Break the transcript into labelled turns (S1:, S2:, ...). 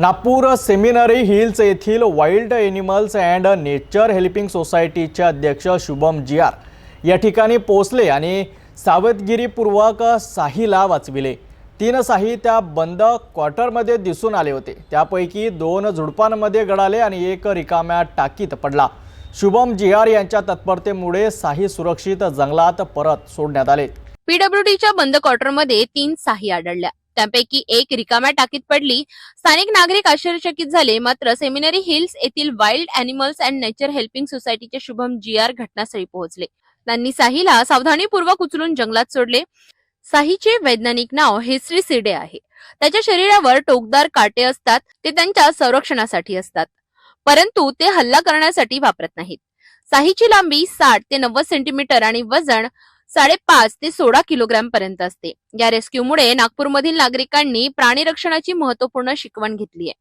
S1: Nagpur seminary hills येथील wild animals and nature helping सोसायटीचे अध्यक्ष शुभम जियार या ठिकाणी पोचले आणि सावधगिरीपूर्वक साहीला वाचविले. तीन साही त्या बंद क्वार्टरमध्ये दिसून आले होते. त्यापैकी दोन झुडपांमध्ये गडाले आणि एक रिकाम्या टाकीत पडला. शुभम जियार यांच्या तत्परतेमुळे साही सुरक्षित जंगलात परत सोडण्यात आले.
S2: पीडब्ल्यूडीच्या बंद क्वार्टरमध्ये तीन साही आढळल्या. त्यापैकी एक रिकाम्या टाकीत पडली. स्थानिक नागरिक आश्चर्यचकित झाले. मात्र सेमिनरी हिल्स येथील wild animals and nature helping सोसायटीचे शुभम जिआर घटनास्थळी पोहोचले. त्यांनी साहीला सावधानीपूर्वक उचलून जंगलात सोडले. साहीचे वैज्ञानिक नाव हिस्ट्रीसिडे आहे. त्याच्या शरीरावर टोकदार काटे असतात. ते त्यांच्या संरक्षणासाठी असतात. परंतु ते हल्ला करण्यासाठी वापरत नाहीत. साहीची लांबी साठ ते नव्वद सेंटीमीटर आणि वजन साडेपाच ते सोळा किलोग्रॅम पर्यंत असते. या रेस्क्यूमुळे नागपूरमधील नागरिकांनी प्राणी रक्षणाची महत्त्वपूर्ण शिकवण घेतली आहे.